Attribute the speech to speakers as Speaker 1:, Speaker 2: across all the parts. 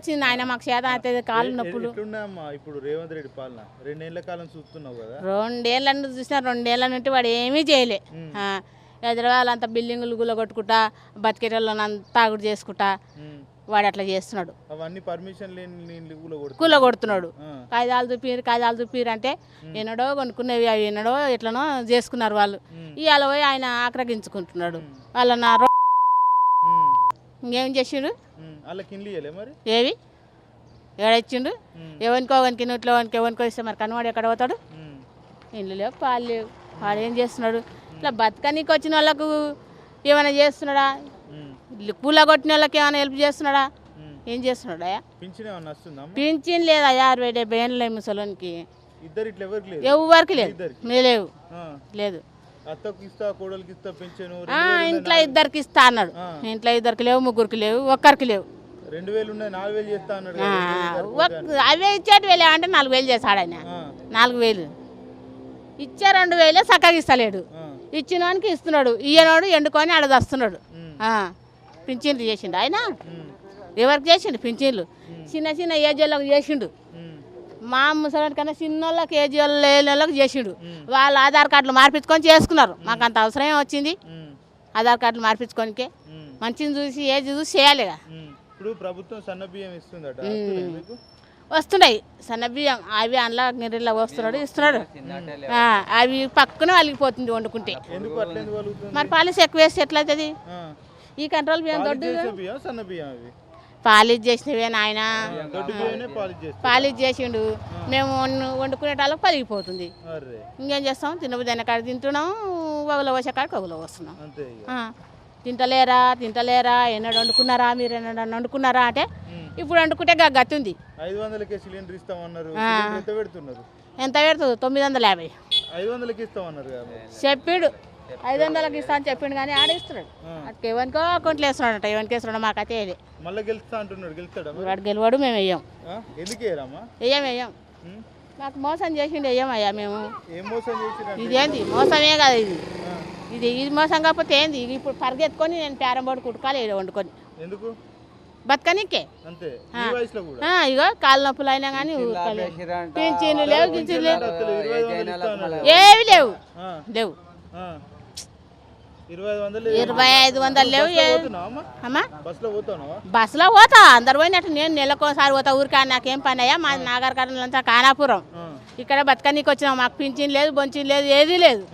Speaker 1: వచ్చింది ఆయన మాకు చేత అవుతుంది కాళ్ళు నొప్పులు.
Speaker 2: ఇప్పుడు రేవంత్ రెడ్డి పాలన? రెండేళ్ళ కాలం చూస్తున్నావు కదా?
Speaker 1: రెండేళ్ళ నుండి చూసినా రెండేళ్ళ నుండి వాడు ఏమీ చేయలే. హైదరాబాద్ బిల్డింగులు గుల్ల కొట్టుకుంటా బతికేటోళ్ళని అంతా కూడా చేసుకుంటా. వాడు అట్లా చేస్తున్నాడు.
Speaker 2: అవన్నీ పర్మిషన్ లేని
Speaker 1: కూల కొడుతున్నాడు. కాగితాలు చూపిరు కాగితాలు చూపిరు అంటే ఎన్నడో కొనుక్కునేవి అవి ఎన్నడో ఎట్లనో చేసుకున్నారు వాళ్ళు. ఇవాళ పోయి ఆయన ఆక్రగించుకుంటున్నాడు. వాళ్ళ నా. ఇంకేం చేసిండు.
Speaker 2: వాళ్ళకి ఇండ్లు మరి?
Speaker 1: ఏవి? ఏడొచ్చిండు?
Speaker 2: ఉమ్.
Speaker 1: ఎవరికో వానికి నోట్లో వానికి ఎవరికో ఇస్తే మరి కనవాడు ఎక్కడ పోతాడు. ఇల్లు లేవు పాలు లేవు. వాడు ఏం చేస్తున్నాడు ఇట్లా బతకనీకి వచ్చిన వాళ్ళకు ఏమైనా చేస్తున్నాడా? కూల కొట్టిన వాళ్ళకి ఏమైనా హెల్ప్ చేస్తున్నాడా. ఏం చేస్తున్నాడు
Speaker 2: పింఛన్
Speaker 1: లేదయ్యా అరవై డెబ్బై ఏళ్ళు లేవు ముసలోనికి.
Speaker 2: ఎవరికి లేదు.
Speaker 1: లేదు లేవు.
Speaker 2: ఆ.
Speaker 1: లేదు. ఇంట్లో ఇద్దరికి ఇస్తా అన్నాడు. ఇంట్లో ఇద్దరికి లేవు ముగ్గురికి లేవు ఒక్కరికి లేవు.
Speaker 2: రెండు వేలు ఉన్నాయి నాలుగు వేలు చేస్తా అన్నాడు
Speaker 1: అవే ఇచ్చేటి వేలే అంటే నాలుగు వేలు చేశాడు ఆయన. నాలుగు వేలు. ఇచ్చే రెండు వేలే చక్కగా ఇస్తలేడు. ఇచ్చినోనికి ఇస్తున్నాడు. ఇయ్యనోడు ఎండుకొని
Speaker 2: ఉమ్.
Speaker 1: పింఛన్లు చేసిండు ఆయన. ఎవరికి చేసిండు? పింఛన్లు. చిన్న చిన్న ఏజ్ వాళ్ళకి చేసిండు. మా ముసలి కన్నా చిన్న వాళ్ళకి ఏజ్ వాళ్ళు లేని వాళ్ళకి చేసిండు వాళ్ళు ఆధార్ కార్డులు మార్పించుకొని చేసుకున్నారు. మాకు అంత అవసరం వచ్చింది. ఆధార్ కార్డులు మార్పించుకోనికే. మంచిని చూసి ఏజ్ చూసి చేయాలిగా
Speaker 2: ఉమ్. ఇప్పుడు ప్రభుత్వం సన్న బియ్యం ఇస్తుందట. వస్తున్నాయా.
Speaker 1: సన్న బియ్యం అవి అందులో నీళ్ళలో వస్తున్నాడు ఇస్తున్నాడు. అవి పక్కన అలిగిపోతుంది వండుకుంటే. మరి పాలిస్ ఎక్కువ వేస్తే ఎట్లయితుంది. ఈ కంట్రోల్ బియ్యం దొడ్డు పాలిష్ చేసినవే నాయన.
Speaker 2: పాలిష్
Speaker 1: చేసిండు. మేము వండు- వండుకునేటాళ్ళకి పలిగిపోతుంది ఇంకేం చేస్తాం? తినబుద్దైన కాడ తింటున్నాం. వగుల వచ్చే కాడికి వగుల వస్తున్నాం తింటలేరా? తింటలేరా? ఎన్నడు వండుకున్నారా? మీరు ఎన్నడు వండుకున్నారా? అంటే ఇప్పుడు వండుకుంటే గా గతి ఉంది
Speaker 2: ఐదు వందలకే సిలిండర్ ఇస్తామన్నారు. సిలిండర్ ఎంత పెడుతున్నారు?
Speaker 1: ఎంత పెడుతుంది? తొమ్మిది వందల యాభై.
Speaker 2: ఐదు వందలకి ఇస్తామన్నారు కదా మరి.
Speaker 1: చెప్పిండు. ఐదు వందలకి ఇస్తా అని చెప్పిండు కానీ ఆడిస్తున్నాడు. అటు ఎవరికో అకౌంట్లో వేస్తున్నాడట ఎవరికి వేస్తున్నాడు మాకైతే వేయలే
Speaker 2: మళ్ళీ గెలుస్తా అంటున్నాడు గెలుస్తాడా?
Speaker 1: వాడు గెలవాడు మేము వెయ్యం?
Speaker 2: ఎందుకు
Speaker 1: వెయ్యం వెయ్యం. మాకు మోసం చేసిండు వెయ్యం అయ్యా మేము.
Speaker 2: ఏం మోసం చేసిరంటే?
Speaker 1: ఇదేంది మోసమే కదా ఇది. ఇది ఇది మోసం కాకపోతే ఏంది? ఇది ఇప్పుడు పరిగెత్తుకొని నేను పేరంబోడు కుట్టుకోవాలి వండుకొని.
Speaker 2: ఎందుకు?
Speaker 1: బతకనికే.
Speaker 2: అంతే. ఈ వయసులో కూడా.
Speaker 1: ఆ, ఇగో కాళ్ళ నొప్పులు అయినా కానీ పింఛన్లు లేవు. లేవు ఏవి లేవు. లేవు.
Speaker 2: ఇరవై ఐదు వందలు
Speaker 1: లేవు
Speaker 2: అమ్మా? బస్సులో
Speaker 1: పోతా. అందరు పోయినట్టు నేను నెలకోసారి పోతా. ఊరికా నాకేం పని అయ్యా? మా నాగర్ కర్నూలు కానాపురం ఇక్కడ బతకనీకి వచ్చినాం. మాకు పింఛన్ లేదు బొంచిన్ లేదు ఏది లేదు.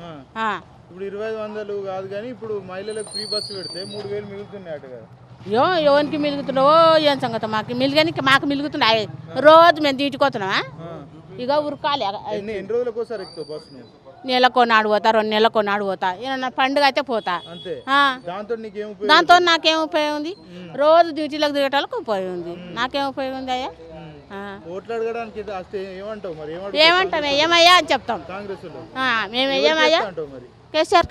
Speaker 2: ఇప్పుడు ఇరవై ఐదు వందలు కాదు కానీ ఇప్పుడు మహిళలకు ఫ్రీ బస్సు పెడితే మూడు వేలు మిగులుతున్నాయట కదా.
Speaker 1: యో ఎవరికి మిలుగుతున్నావో ఏం సంగతి? మాకు మిలుగనికి మాకు మిలుగుతున్నాయి రోజు మేము తీటుకోతున్నామా. ఇక ఉరకాలి.
Speaker 2: ఎన్ని రోజులకు ఒకసారి ఎక్కువ బస్సు నువ్వు
Speaker 1: నెలకో నాడు పోతా రెండు నెలకో నాడు పోతా. ఏమన్నా పండుగ అయితే పోతా.
Speaker 2: దాంతో నీకేం ఉపయోగం?
Speaker 1: ఉంది? రోజు డ్యూటీలకు దిగటాలకు ఉపయోగం ఉంది. నాకేం ఉపయోగం ఉంది అయ్యా? ఏమంటాం ఏమయ్యా అని చెప్తాం. మేము ఏమయ్యా?
Speaker 2: కేసీఆర్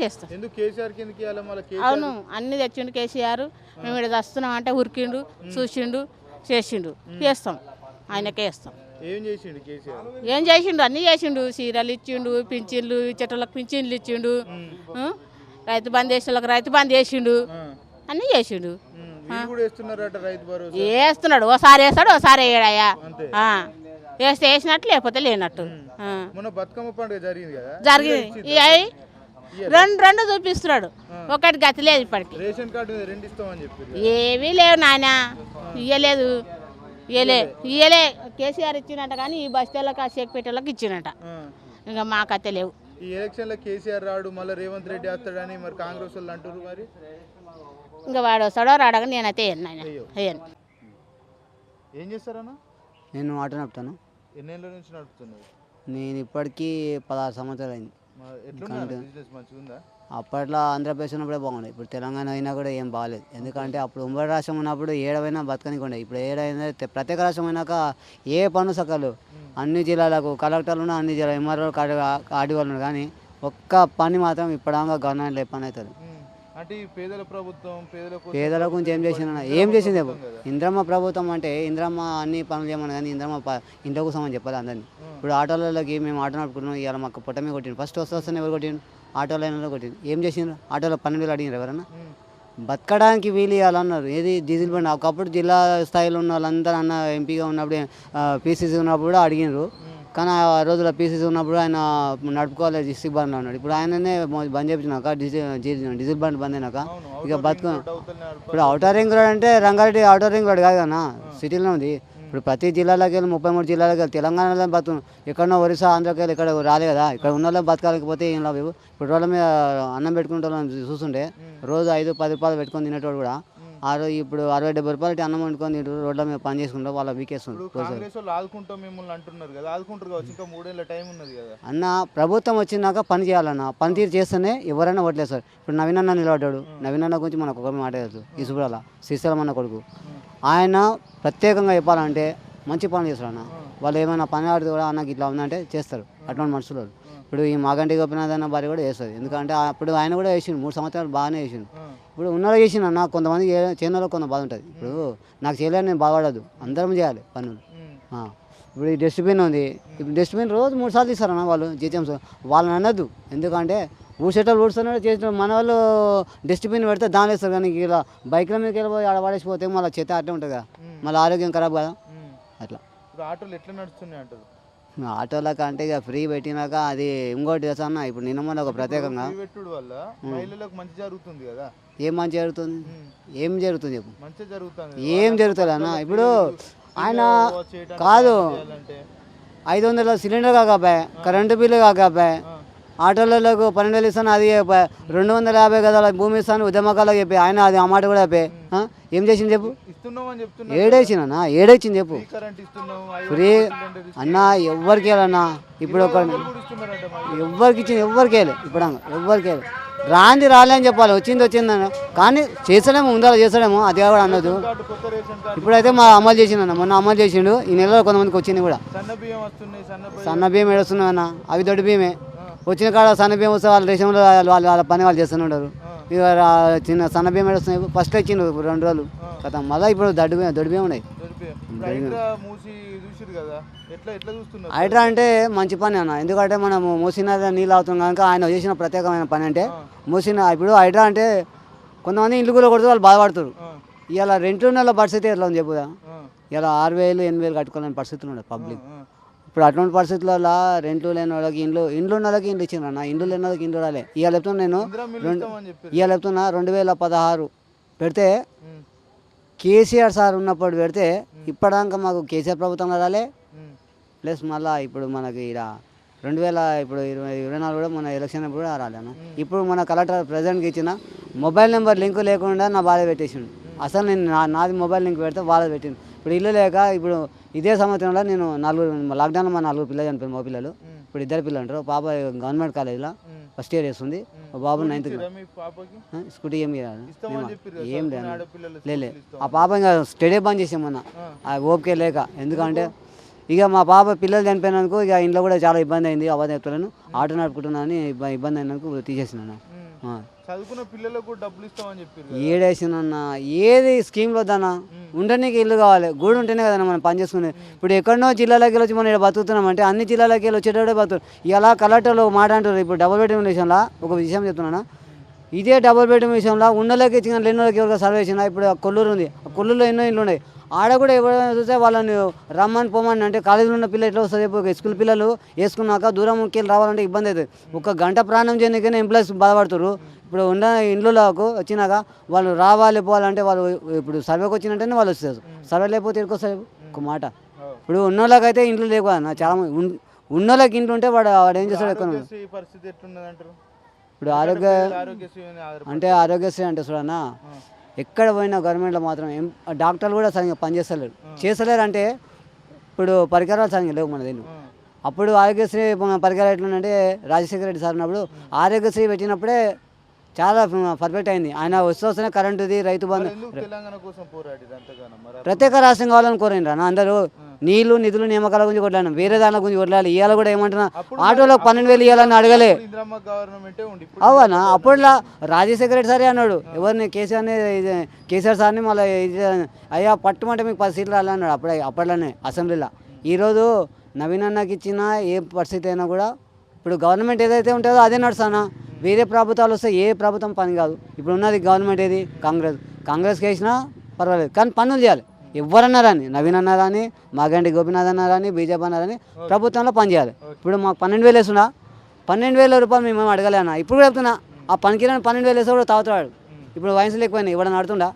Speaker 1: అవును అన్ని తెచ్చిండు కేసీఆర్. మేము ఇక్కడ వస్తున్నాం అంటే ఉరికిండు చూసిండు చేసిండు. చేస్తాం. ఆయనకే ఇస్తాం
Speaker 2: ఏం చేసిండు కేసీఆర్?
Speaker 1: ఏం చేసిండు? అన్నీ చేసిండు. చీరలు ఇచ్చిండు పింఛన్లు ఇచ్చేటోళ్ళకి పింఛన్లు ఇచ్చిండు. ఆ? రైతు బంద్ చేసేటోళ్ళకి రైతు బంద్ చేసిండు. అన్నీ చేసిండు.
Speaker 2: ఉమ్. వీళ్ళు కూడా వేస్తున్నారట రైతు భరోసా.
Speaker 1: వేస్తున్నాడు? ఓసారి వేస్తాడు ఓసారి
Speaker 2: అంతే.
Speaker 1: ఆ. వేస్తే వేసినట్టు లేకపోతే లేనట్టు. ఆ.
Speaker 2: మొన్న బతుకమ్మ పండుగ జరిగింది కదా?
Speaker 1: రెండు రెండు చూపిస్తున్నాడు. ఒకటి గతి లేదు ఇప్పటికి.
Speaker 2: రేషన్ కార్డు మీద రెండు ఇస్తామని చెప్పారు
Speaker 1: ఏవీ లేవు నాయన. ఇయ్యలేదు. ఇయ్యలే ఇయ్యలే. కేసీఆర్ ఇచ్చినట్ట కానీ ఈ బస్తీలకు ఆ షేక్పేటలకు ఇచ్చినట్ట
Speaker 2: ఆ.
Speaker 1: ఇంకా మాకైతే లేవు.
Speaker 2: ఈ ఎలక్షన్లో కేసీఆర్ రాడు మళ్ళీ రేవంత్ రెడ్డి వస్తాడని మరి కాంగ్రెస్ వాళ్ళు అంటారు మరి?
Speaker 1: ఇంకా వాడు వస్తాడో రాడగా నేనైతే. వేయను
Speaker 2: ఏం. చేస్తారన్న?
Speaker 3: నేను ఆటో నడుపుతాను.
Speaker 2: ఎన్నేళ్ళ నుంచి నడుపుతున్నారు
Speaker 3: నేను ఇప్పటికీ పదహారు సంవత్సరాలు అయింది.
Speaker 2: బిజినెస్ మంచిగా ఉందా
Speaker 3: అప్పట్లో ఆంధ్రప్రదేశ్ ఉన్నప్పుడే బాగుండే. ఇప్పుడు తెలంగాణ అయినా కూడా ఏం బాగాలేదు ఎందుకంటే అప్పుడు ఉమ్మడి రాష్ట్రం ఉన్నప్పుడు ఏడవైనా బతకనికి ఉండే ఇప్పుడు ఏడైనా ప్రత్యేక రాష్ట్రం అయినాక ఏ పన్ను సకలు అన్ని జిల్లాలకు కలెక్టర్లు ఉన్న అన్ని జిల్లా ఎంఆర్ఓ ఆర్డీ వాళ్ళు కానీ ఒక్క పని మాత్రం ఇప్పటిదాకా గవర్నమెంట్ ఏ పని అవుతుంది.
Speaker 2: అంటే ఈ పేదల ప్రభుత్వం పేదల కోసం
Speaker 3: పేదల గురించి ఏం చేసిందన్న ఏం చేసింది ఇంద్రమ్మ ప్రభుత్వం అంటే ఇంద్రమ్మ అన్ని పనులు చేయమని కానీ ఇంద్రమ్మ ఇంట్లో కూర్చోమని చెప్పాలి అందరినీ. ఇప్పుడు ఆటోలకి మేము ఆటో నడుపుకున్నాం ఇవాళ మాకు పుట్టమే కొట్టిండు. ఫస్ట్ వస్తే వస్తే ఎవరు కొట్టిండు? ఆటోలో అయినా కొట్టిండు ఏం చేసిండ్రు? ఆటోలో పన్నెండు వేలు అడిగినారు ఎవరన్నా? బతకడానికి వీలు ఇవ్వాలన్నారు ఏది? డీజిల్ బండి. ఒకప్పుడు జిల్లా స్థాయిలో ఉన్న వాళ్ళందరూ అన్న ఎంపీగా ఉన్నప్పుడు పీసీసీ ఉన్నప్పుడు కూడా అడిగినారు. కానీ ఆ రోజుల పీసీసీ ఉన్నప్పుడు ఆయన నడుపుకోవాలి డిస్ట్రిక్ట్ బండ్లో ఉన్నాడు. ఇప్పుడు ఆయననే బంద్ చేయించినాక డీజిల్ డీజిల్ బండ్ బంద్ అయినాక ఇక బతుకు. ఇప్పుడు అవుటర్ రింగ్ రోడ్ అంటే రంగారెడ్డి అవుటర్ రింగ్ రోడ్ కాదు కదా సిటీలో ఉంది. ఇప్పుడు ప్రతి జిల్లాలోకి వెళ్ళి ముప్పై మూడు జిల్లాలకు వెళ్ళి తెలంగాణలో బతుకు ఎక్కడో ఒరిస్సా ఆంధ్రాకి వెళ్ళి ఇక్కడ రాలే కదా. ఇక్కడ ఉన్న వాళ్ళం బతకాలకపోతే ఏం లాభం? ఇప్పుడు రోడ్ల మీద అన్నం పెట్టుకుంటే చూస్తుంటే రోజు ఐదు పది రూపాయలు పెట్టుకొని తినేటోడు కూడా ఆ రోజు ఇప్పుడు అరవై డెబ్బై రూపాయలు అన్నం వండుకొని రోడ్ల మీద పని చేసుకుంటారు వాళ్ళ వీకేస్తుంది.
Speaker 2: ఇప్పుడు కాంగ్రెస్ వాళ్ళు ఆదుకుంటాం మిమ్మల్ని అంటున్నారు కదా. ఆదుకుంటారు కావచ్చు. ఇంకా మూడేళ్ళ టైం ఉన్నది కదా.
Speaker 3: అన్న ప్రభుత్వం వచ్చినాక పని చేయాలన్న. పనితీరు చేస్తేనే ఎవరైనా ఓట్లేస్తారు. ఇప్పుడు నవీన్ అన్న నిలబడ్డాడు. నవీన్ అన్న గురించి మనకు ఒక మాట తెలుసు ఇసుపురాల శ్రీశైలం అన్న కొడుకు. ఆయన ప్రత్యేకంగా చెప్పాలంటే మంచి పనులు చేస్తారు అన్న. వాళ్ళు ఏమైనా పని ఆడితే కూడా అన్నకి ఇట్లా ఉందంటే చేస్తారు. అటువంటి మనుషులు. ఇప్పుడు ఈ మాగంటి గోపినాథ్ అన్న భార్య కూడా చేస్తుంది. ఎందుకంటే అప్పుడు ఆయన కూడా వేసిండు మూడు సంవత్సరాలు బాగానే వేసిండు ఇప్పుడు ఉన్నలో చేసిన అన్న కొంతమంది చేనులో కొంత బాధ ఉంటుంది. ఇప్పుడు నాకు చేయలేని నేను బాధపడదు అందరం చేయాలి పనులు. ఇప్పుడు ఈ డస్ట్బిన్ ఉంది. ఇప్పుడు డస్ట్బిన్ రోజు మూడు సార్లు తీస్తారన్న వాళ్ళు జిహెచ్ఎంస్ వాళ్ళని అనొద్దు. ఎందుకంటే ఊసేటప్పుడు ఊడుస్తున్నారు చేసిన మన వాళ్ళు డస్ట్బిన్ పెడితే దాని వేస్తారు కానీ ఇలా బైక్ల మీదకి వెళ్ళిపోయి ఆడ పడేసిపోతే మళ్ళీ చెత్త అట్టే ఉంటుంది కదా. మళ్ళీ ఆరోగ్యం ఖరాబ్ కదా. అట్లా.
Speaker 2: ఆటోలు ఎట్లా నడుస్తున్నాయి అంటారు?
Speaker 3: ఆటోలకు అంటే ఇక ఫ్రీ పెట్టినాక అది ఇంకోటి అన్న? ఇప్పుడు నిన్న మొన్న ఒక ప్రత్యేకంగా
Speaker 2: ఫ్రీ పెట్టుడు వల్ల మహిళలకు మంచి జరుగుతుంది కదా.
Speaker 3: ఏం మంచి జరుగుతుంది? ఏం జరుగుతుంది చెప్పు.
Speaker 2: జరుగుతుంది
Speaker 3: ఏం జరుగుతుంది అన్న? ఇప్పుడు ఆయన కాదు. ఐదు వందల సిలిండర్ కాకపోయా? కరెంటు బిల్లు కాకపోయా? ఆటోలకు పన్నెండు వేలు ఇస్తాను అది రెండు వందల యాభై గదాల భూమి ఇస్తాను ఉద్యమకాలకు చెప్పి. ఆయన అది ఆ మాట కూడా చెప్పే? ఏం చేసింది చెప్పు? ఏడేసిందన్నా ఏడేసింది చెప్పు.
Speaker 2: ఫ్రీ
Speaker 3: అన్న ఎవ్వరికి వెళ్ళన్నా ఇప్పుడు ఒక. ఎవ్వరికి ఇచ్చింది ఎవ్వరికి వెళ్ళి ఇప్పుడు ఎవ్వరికి వెళ్ళి రాంది రాలే అని చెప్పాలి వచ్చింది వచ్చిందని కానీ చేసాడేమో ఉండాలి చేసాడేమో అది కూడా
Speaker 2: కార్డు
Speaker 3: ఇప్పుడైతే మా అమలు చేసిండు అన్న మొన్న అమలు చేసిండు ఈ నెలలో కొంతమందికి వచ్చింది కూడా.
Speaker 2: సన్న బియ్యం
Speaker 3: ఏడుస్తున్నాయి అన్న అవి దొడ్డు బియ్యమే. వచ్చిన కాడ సన్న బియ్యం వస్తే వాళ్ళ రేషంలో వాళ్ళు వాళ్ళ వాళ్ళ పని వాళ్ళు చేస్తూనే ఉంటారు ఇక చిన్న సన్న బియ్యం ఏడుస్తున్నాయి ఫస్ట్ ఇప్పుడు రెండు రోజులు. కదా మళ్ళీ ఇప్పుడు దొడ్డు దొడ్డు బియ్యం ఉన్నాయి
Speaker 2: హైడ్రా
Speaker 3: అంటే మంచి పని అన్న. ఎందుకంటే మనము మూసిన నీళ్ళు అవుతాం కనుక ఆయన చేసిన ప్రత్యేకమైన పని అంటే మూసిన ఇప్పుడు హైడ్రా అంటే కొంతమంది ఇల్లు కూడా కొడితే వాళ్ళు బాధపడుతారు ఇలా రెంట్లు ఉన్న వాళ్ళ పరిస్థితి ఎట్లా ఉంది చెప్పుదా? ఇలా ఆరు వేలు ఎనిమిది వేలు కట్టుకోలేని పరిస్థితులు ఉన్నాయి పబ్లిక్. ఇప్పుడు అటువంటి పరిస్థితులలో రెంట్లు లేని వాళ్ళకి ఇండ్లు ఇండ్లు ఉన్న వాళ్ళకి ఇండ్లు ఇచ్చిండ్రు అన్న. ఇండ్లు లేని వాళ్ళకి ఇండ్లు రాలే. ఇవాళ చెప్తున్నా నేను ఇవాళ చెప్తున్నా రెండు వేల పదహారు పెడితే కేసీఆర్ సార్ ఉన్నప్పుడు పెడితే ఇప్పటిదాకా మాకు కేసీఆర్ ప్రభుత్వంలో రాలే. ప్లస్ మళ్ళీ ఇప్పుడు మనకి ఇక్కడ రెండు వేల ఇప్పుడు ఇరవై ఇరవై నాలుగు కూడా మన ఎలక్షన్ అప్పుడు కూడా రాలేను ఇప్పుడు మన కలెక్టర్ ప్రెసిడెంట్కి ఇచ్చిన మొబైల్ నెంబర్ లింక్ లేకుండా నా బాధ పెట్టేసిండు. అసలు నేను నాది మొబైల్ లింక్ పెడితే వాళ్ళది పెట్టిండు. ఇప్పుడు ఇల్లు లేక ఇప్పుడు ఇదే సంవత్సరంలో నేను నలుగురు లాక్డౌన్లో మా నలుగురు పిల్లలు చనిపోయింది మా పిల్లలు. ఇప్పుడు ఇద్దరు పిల్లలు ఉంటారు. పాప గవర్నమెంట్ కాలేజీలో ఫస్ట్ ఇయర్ వేస్తుంది మా బాబు నైన్త్ స్కూటీ ఏం ఇవ్వాలి
Speaker 2: ఇస్తామని చెప్పారు
Speaker 3: ఏం లేదు. ఆ పాప ఇంకా స్టడీ బంద్ చేసాం మొన్న. ఆ. ఓపిక లేక. ఎందుకంటే ఇక మా పాప పిల్లలు చనిపోయినందుకు ఇక ఇంట్లో కూడా చాలా ఇబ్బంది అయింది. అవ్వదు చెప్తున్నాను. ఆటో నడుపుకుంటున్నాను ఇబ్బ- ఇబ్బంది అయినందుకు తీసేసినాను.
Speaker 2: చదువుకున్న పిల్లలకు డబ్బులు ఇస్తామని చెప్పారు
Speaker 3: ఏడేసినన్న ఏది స్కీమ్లో వద్దన్నా ఉండడానికి ఇల్లు కావాలి. గూడు ఉంటేనే కదన్నా మనం పని చేసుకునేది. ఇప్పుడు ఎక్కడనో జిల్లాలోకి వెళ్ళి వచ్చి మనం ఇక్కడ బతుకుతున్నాం అంటే అన్ని జిల్లాలోకి వెళ్ళి వచ్చేటప్పుడే బతుకు. ఇలా కలెక్టర్లు ఒక మాట అంటారు. ఇప్పుడు డబుల్ బెడ్రూమ్ విషయంలో ఒక విషయం చెప్తున్నాను? ఇదే డబుల్ బెడ్రూమ్ విషయంలో ఉన్నోళ్ళకి ఇచ్చిన లేనోళ్ళకి ఎవరికి సర్వే ఇచ్చిన ఇప్పుడు కొల్లూరు ఉంది. ఆ కొల్లూరులో ఎన్నో ఇల్లు ఉన్నాయి ఆడ కూడా ఎవరైనా చూస్తే వాళ్ళని రమ్మని పోమని అంటే కాలేజీలో ఉన్న పిల్లలు ఎట్లా వస్తుంది స్కూల్ పిల్లలు వేసుకున్నాక దూరం వెళ్ళి రావాలంటే ఇబ్బంది అవుతుంది. ఒక గంట ప్రాణం చేయడానికైనా ఎంప్లాయీస్ బాధపడుతారు ఇప్పుడు ఉన్న ఇండ్లకు వచ్చినాక వాళ్ళు రావాలి పోవాలంటే వాళ్ళు ఇప్పుడు సర్వేకి వచ్చినట్టేనే వాళ్ళు వస్తారు. సర్వే లేకపోతే వస్తారు ఒక మాట. ఇప్పుడు ఉన్నోళ్ళకైతే ఇంట్లో లేవు అన్న చాలా ఉన్నోళ్ళకి ఇంట్లో ఉంటే వాడు వాడు ఏం చేస్తాడు ఎక్కువ ఇప్పుడు ఆరోగ్య అంటే ఆరోగ్యశ్రీ అంటే చూడన్నా ఎక్కడ పోయినా గవర్నమెంట్లో మాత్రం ఏం డాక్టర్లు కూడా సరిగ్గా పనిచేస్తలేరు. చేస్తలేరు అంటే ఇప్పుడు పరికరాలు సరిగ్గా లేవు మన దగ్గర అప్పుడు ఆరోగ్యశ్రీ మన పరికరాలు ఎట్లుందంటే రాజశేఖర రెడ్డి సార్ ఉన్నప్పుడు ఆరోగ్యశ్రీ పెట్టినప్పుడే చాలా పర్ఫెక్ట్ అయింది. ఆయన వస్తూ వస్తేనే కరెంటుది రైతు బంధు. ప్రత్యేక రాష్ట్రం కావాలని కోరండి అన్న అందరూ నీళ్ళు నిధులు నియామకాల గురించి కొట్లాను వేరే దాని గురించి కొట్లాలి ఇవాళ కూడా ఏమంటున్నా? ఆటోలో పన్నెండు వేలు ఇవ్వాలని అడగలే. అవునా అప్పుడులా రాజశేఖర రెడ్డి సారే అన్నాడు. ఎవరిని? కేసీఆర్ని కేసీఆర్ సార్ని మళ్ళీ అయ్యా పట్టుమంటే మీకు పది సీట్లు రాలే అన్నాడు. అప్పుడే అప్పట్లోనే అసెంబ్లీలో. ఈరోజు నవీన్ అన్నకి ఇచ్చిన ఏ పరిస్థితి అయినా కూడా ఇప్పుడు గవర్నమెంట్ ఏదైతే ఉంటుందో అదే నడుస్తానా? వేరే ప్రభుత్వాలు వస్తే ఏ ప్రభుత్వం పని కాదు. ఇప్పుడు ఉన్నది గవర్నమెంట్ ఏది? కాంగ్రెస్. కాంగ్రెస్కి వేసినా పర్వాలేదు. కానీ పనులు చేయాలి. ఎవరన్నా రాని నవీన్ అన్నా రాని మాగంటి గోపినాథ్ అన్నా రాని బీజేపీ అన్నారని ప్రభుత్వంలో పని చేయాలి. ఇప్పుడు మాకు పన్నెండు వేలు వేస్తున్నా. పన్నెండు వేల రూపాయలు మేము అడగలే అన్న. ఇప్పుడు చెప్తున్నా ఆ పనికి పన్నెండు వేలు వేస్తే కూడా తాగుతాడు ఇప్పుడు వయసులు ఎక్కువైనా ఇవ్వడం ఆడుతుండా